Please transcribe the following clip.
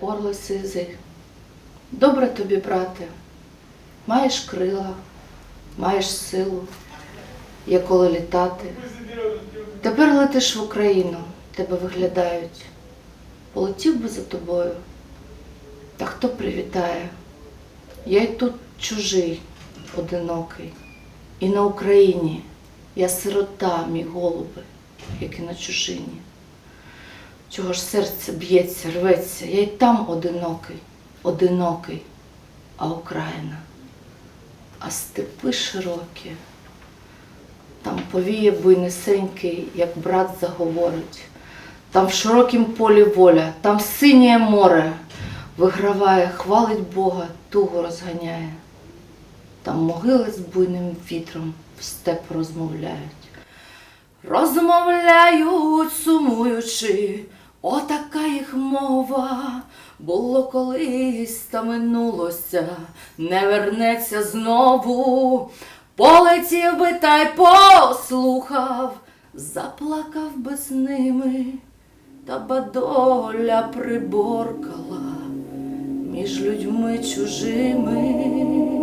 Павло Сизий. Добре тобі, брате, маєш крила, маєш силу, є коли літати. Тепер летиш в Україну, тебе виглядають. Полетів би за тобою. Та хто привітає? Я й тут чужий, одинокий. І на Україні я сирота, мій голуби, як і на чужині. Чого ж серце б'ється, рветься, я й там одинокий, одинокий, а Україна, а степи широкі. Там повіє буйнисенький, як брат заговорить. Там в широкім полі воля, там синє море виграває, хвалить Бога, тугу розганяє. Там могили з буйним вітром в степ розмовляють. Розмовляють, сумуючи, отака їх мова. Було колись та минулося, не вернеться знову. Полетів би та й послухав, заплакав би з ними, та бадоля приборкала між людьми чужими.